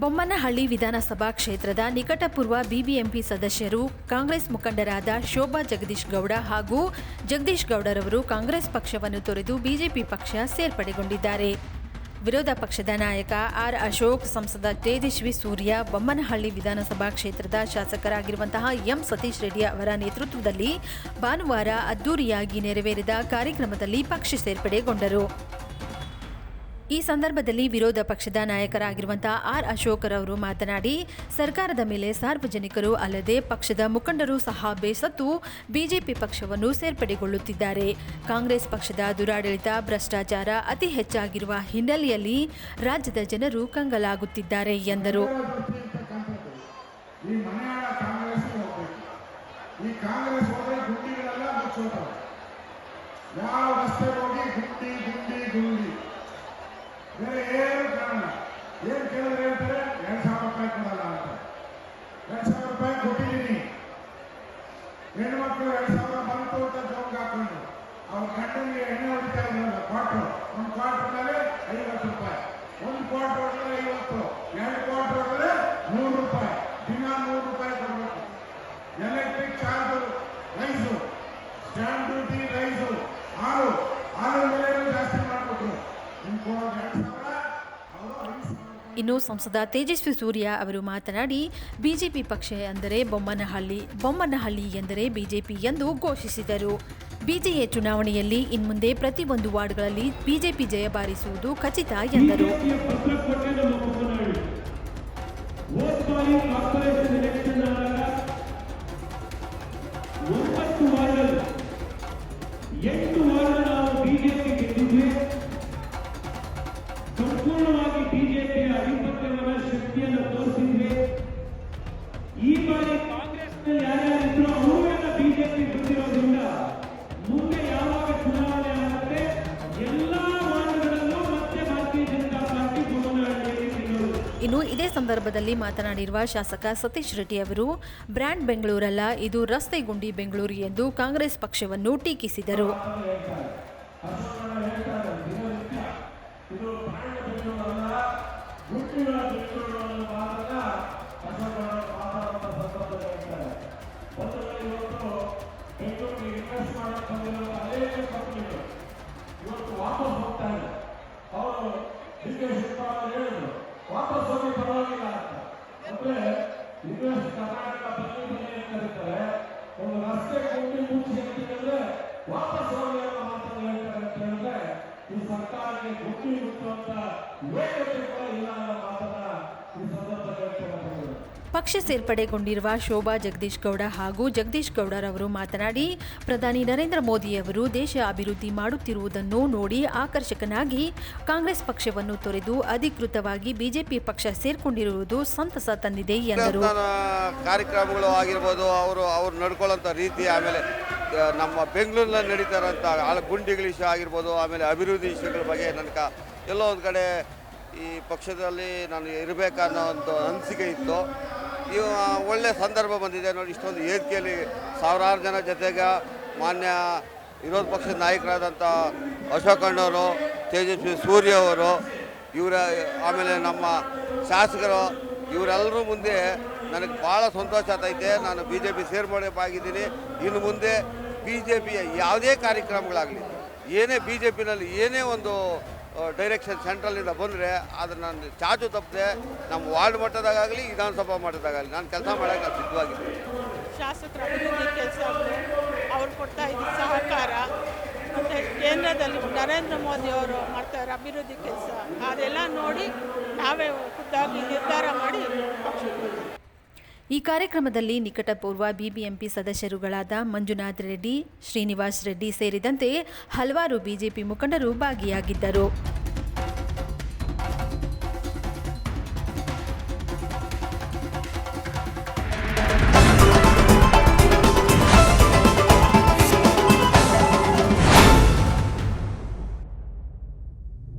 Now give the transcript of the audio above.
ಬೊಮ್ಮನಹಳ್ಳಿ ವಿಧಾನಸಭಾ ಕ್ಷೇತ್ರದ ನಿಕಟಪೂರ್ವ ಬಿಬಿಎಂಪಿ ಸದಸ್ಯರು, ಕಾಂಗ್ರೆಸ್ ಮುಖಂಡರಾದ ಶೋಭಾ ಜಗದೀಶ್ ಗೌಡ ಹಾಗೂ ಜಗದೀಶ್ ಗೌಡರವರು ಕಾಂಗ್ರೆಸ್ ಪಕ್ಷವನ್ನು ತೊರೆದು ಬಿಜೆಪಿ ಪಕ್ಷ ಸೇರ್ಪಡೆಗೊಂಡಿದ್ದಾರೆ. ವಿರೋಧ ಪಕ್ಷದ ನಾಯಕ ಆರ್ ಅಶೋಕ್, ಸಂಸದ ತೇಜಸ್ವಿ ಸೂರ್ಯ, ಬೊಮ್ಮನಹಳ್ಳಿ ವಿಧಾನಸಭಾ ಕ್ಷೇತ್ರದ ಶಾಸಕರಾಗಿರುವಂತಹ ಎಂ ಸತೀಶ್ ರೆಡ್ಡಿ ಅವರ ನೇತೃತ್ವದಲ್ಲಿ ಭಾನುವಾರ ಅದ್ದೂರಿಯಾಗಿ ನೆರವೇರಿದ ಕಾರ್ಯಕ್ರಮದಲ್ಲಿ ಪಕ್ಷ ಸೇರ್ಪಡೆಗೊಂಡರು. ಈ ಸಂದರ್ಭದಲ್ಲಿ ವಿರೋಧ ಪಕ್ಷದ ನಾಯಕರಾಗಿರುವಂತಹ ಆರ್ ಅಶೋಕರವರು ಮಾತನಾಡಿ, ಸರ್ಕಾರದ ಮೇಲೆ ಸಾರ್ವಜನಿಕರು ಅಲ್ಲದೆ ಪಕ್ಷದ ಮುಖಂಡರು ಸಹ ಬೇಸತ್ತು ಬಿಜೆಪಿ ಪಕ್ಷವನ್ನು ಸೇರ್ಪಡೆಗೊಳ್ಳುತ್ತಿದ್ದಾರೆ. ಕಾಂಗ್ರೆಸ್ ಪಕ್ಷದ ದುರಾಡಳಿತ, ಭ್ರಷ್ಟಾಚಾರ ಅತಿ ಹೆಚ್ಚಾಗಿರುವ ಹಿನ್ನೆಲೆಯಲ್ಲಿ ರಾಜ್ಯದ ಜನರು ಕಂಗಲಾಗುತ್ತಿದ್ದಾರೆ ಎಂದರು. ಯಾವ ರಸ್ತೆ ಹೋಗಿ ಗುಂಡಿ ಗುಂಡಿ ಗುಂಡಿ. ಬೇರೆ ಏನು ಕಾರಣ ಏನು ಕೇಳಿದ್ರೆ ಹೇಳ್ತಾರೆ? ಎರಡ್ ಸಾವಿರ ರೂಪಾಯಿ ಕೊಡಲ್ಲ ಅಂತ. ಎರಡ್ ಸಾವಿರ ರೂಪಾಯಿ ಕೊಟ್ಟಿದ್ದೀನಿ. ಹೆಣ್ಮಕ್ಳು ಎರಡ್ ಸಾವಿರ ಬಂತು ಅಂತ ಜೋಗ್ ಹಾಕೊಂಡು. ಅವ್ರ ಗಂಡನಿಗೆ ಎಣ್ಣೆ ಹೊಡಿತಾ ಇದ್ರಲ್ಲ ಕ್ವಾಟ್ರು ಒಂದು ಕ್ವಾಟ್ರ್ ಮೇಲೆ ಐವತ್ತು ರೂಪಾಯಿ. ಒಂದು ಕ್ವಾರ್ಟರ್ ಹೊಡೆದ್ರೆ ಐವತ್ತು. ಎರಡು ಕ್ವಾರ್ಟರ್ ಹೊಡೆದ್ರೆ ನೂರು ರೂಪಾಯಿ. ದಿನ ನೂರು ರೂಪಾಯಿ ಕೊಡಬೇಕು. ಎಲೆಕ್ಟ್ರಿಕ್ ಚಾರ್ಜ್ ಇನ್ನು ಸಂಸದ ತೇಜಸ್ವಿ ಸೂರ್ಯ ಅವರು ಮಾತನಾಡಿ, ಬಿಜೆಪಿ ಪಕ್ಷ ಎಂದರೆ ಬೊಮ್ಮನಹಳ್ಳಿ ಬೊಮ್ಮನಹಳ್ಳಿ ಎಂದರೆ ಬಿಜೆಪಿ ಎಂದು ಘೋಷಿಸಿದರು. ಬಿಜೆಎ ಚುನಾವಣೆಯಲ್ಲಿ ಇನ್ಮುಂದೆ ಪ್ರತಿಯೊಂದು ವಾರ್ಡ್ಗಳಲ್ಲಿ ಬಿಜೆಪಿ ಜಯ ಬಾರಿಸುವುದು ಖಚಿತ ಎಂದರು. ಬಿಜೆಪಿಯ ಈ ಬಾರಿ ಕಾಂಗ್ರೆಸ್ನಲ್ಲಿ ಯಾರ್ಯಾರಿದ್ರು ಅವರು ಎಲ್ಲ ಬಿಜೆಪಿ ಬಂದಿರೋದ್ರಿಂದ ಮುಂದೆ ಯಾವಾಗ ಚುನಾವಣೆ ಆಗುತ್ತೆ ಎಲ್ಲಾ ವಾರ್ಡ್ಗಳಲ್ಲೂ ಮತ್ತೆ ಭಾರತೀಯ ಜನತಾ ಪಾರ್ಟಿ ಇನ್ನು ಇದೇ ಸಂದರ್ಭದಲ್ಲಿ ಮಾತನಾಡಿರುವ ಶಾಸಕ ಸತೀಶ್ ರೆಡ್ಡಿ ಅವರು ಬ್ರ್ಯಾಂಡ್ ಬೆಂಗಳೂರಲ್ಲ ಇದು ರಸ್ತೆ ಗುಂಡಿ ಬೆಂಗಳೂರು ಎಂದು ಕಾಂಗ್ರೆಸ್ ಪಕ್ಷವನ್ನು ಟೀಕಿಸಿದರು. ವಾಪಸ್ ಹೋಗಿ ಅನ್ನೋ ಮಾತನ್ನು ಹೇಳ್ತಾರೆ ಅಂತ ಹೇಳಿದ್ರೆ ಈ ಸರ್ಕಾರಕ್ಕೆ ಗುಂಡಿ ಮುಟ್ಟುವಂತ ಯೋಗ್ಯತೆ ಕೂಡ ಇಲ್ಲ ಅನ್ನೋ ಮಾತನ್ನ ಈ ಸಂದರ್ಭದಲ್ಲಿ ಪಕ್ಷ ಸೇರ್ಪಡೆಗೊಂಡಿರುವ ಶೋಭಾ ಜಗದೀಶ್ ಗೌಡ ಹಾಗೂ ಜಗದೀಶ್ ಗೌಡರವರು ಮಾತನಾಡಿ, ಪ್ರಧಾನಿ ನರೇಂದ್ರ ಮೋದಿಯವರು ದೇಶ ಅಭಿವೃದ್ಧಿ ಮಾಡುತ್ತಿರುವುದನ್ನು ನೋಡಿ ಆಕರ್ಷಕನಾಗಿ ಕಾಂಗ್ರೆಸ್ ಪಕ್ಷವನ್ನು ತೊರೆದು ಅಧಿಕೃತವಾಗಿ ಬಿಜೆಪಿ ಪಕ್ಷ ಸೇರ್ಕೊಂಡಿರುವುದು ಸಂತಸ ತಂದಿದೆ ಎಂದರು. ಕಾರ್ಯಕ್ರಮಗಳು ಆಗಿರ್ಬೋದು, ಅವರು ಅವರು ನಡ್ಕೊಳ್ಳುವಂತ ರೀತಿ ಆಮೇಲೆ ನಮ್ಮ ಬೆಂಗಳೂರಿನಲ್ಲಿ ನಡೀತಾ ಇರೋಂಥ ಆಳ ಗುಂಡಿಗಳ ವಿಷಯ ಆಗಿರ್ಬೋದು, ಆಮೇಲೆ ಅಭಿವೃದ್ಧಿ ವಿಷಯಗಳ ಬಗ್ಗೆ ನನಗೆ ಎಲ್ಲೋ ಒಂದು ಕಡೆ ಈ ಪಕ್ಷದಲ್ಲಿ ನಾನು ಇರಬೇಕನ್ನೋ ಒಂದು ಅನಿಸಿಕೆ ಇತ್ತು. ಇವ ಒಳ್ಳೆ ಸಂದರ್ಭ ಬಂದಿದೆ ನೋಡಿ, ಇಷ್ಟೊಂದು ವೇದಿಕೆಯಲ್ಲಿ ಸಾವಿರಾರು ಜನ ಜೊತೆಗೆ ಮಾನ್ಯ ವಿರೋಧ ಪಕ್ಷದ ನಾಯಕರಾದಂಥ ಅಶೋಕ್ ಅಣ್ಣವರು ತೇಜಸ್ವಿ ಸೂರ್ಯ ಅವರು, ಇವರ, ಆಮೇಲೆ ನಮ್ಮ ಶಾಸಕರು, ಇವರೆಲ್ಲರೂ ಮುಂದೆ ನನಗೆ ಭಾಳ ಸಂತೋಷ ಆಗ್ತೈತೆ ನಾನು ಬಿ ಜೆ ಪಿ ಸೇರ್ಪಡೆಯಾಗಿದ್ದೀನಿ ಇನ್ನು ಮುಂದೆ ಬಿ ಜೆ ಪಿಯ ಯಾವುದೇ ಕಾರ್ಯಕ್ರಮಗಳಾಗಲಿ, ಏನೇ ಬಿ ಜೆ ಪಿನಲ್ಲಿ ಏನೇ ಒಂದು ಡೈರೆಕ್ಷನ್ ಸೆಂಟ್ರಲಿಂದ ಬಂದರೆ ಅದನ್ನು ನಾನು ಚಾಚು ತಪ್ಪದೆ ನಮ್ಮ ವಾರ್ಡ್ ಮಟ್ಟದಾಗಲಿ ವಿಧಾನಸಭಾ ಮಟ್ಟದಾಗಲಿ ನಾನು ಕೆಲಸ ಮಾಡೋಕ್ಕೆ ನಾನು ಸಿದ್ಧವಾಗಿದ್ದೀನಿ ಶಾಸಕರ ಅಭಿವೃದ್ಧಿ ಕೆಲಸಗಳು ಅವ್ರು ಕೊಡ್ತಾ ಸಹಕಾರ, ಮತ್ತು ಕೇಂದ್ರದಲ್ಲಿ ನರೇಂದ್ರ ಮೋದಿ ಅವರು ಮಾಡ್ತಾರೆ ಅಭಿವೃದ್ಧಿ ಕೆಲಸ, ಅದೆಲ್ಲ ನೋಡಿ ನಾವೇ ಖುದ್ದಾಗಿ ನಿರ್ಧಾರ ಮಾಡಿ. ಈ ಕಾರ್ಯಕ್ರಮದಲ್ಲಿ ನಿಕಟಪೂರ್ವ ಬಿಬಿಎಂಪಿ ಸದಸ್ಯರುಗಳಾದ ಮಂಜುನಾಥ್ ರೆಡ್ಡಿ ಶ್ರೀನಿವಾಸ್ ರೆಡ್ಡಿ ಸೇರಿದಂತೆ ಹಲವಾರು ಬಿಜೆಪಿ ಮುಖಂಡರು ಭಾಗಿಯಾಗಿದ್ದರು.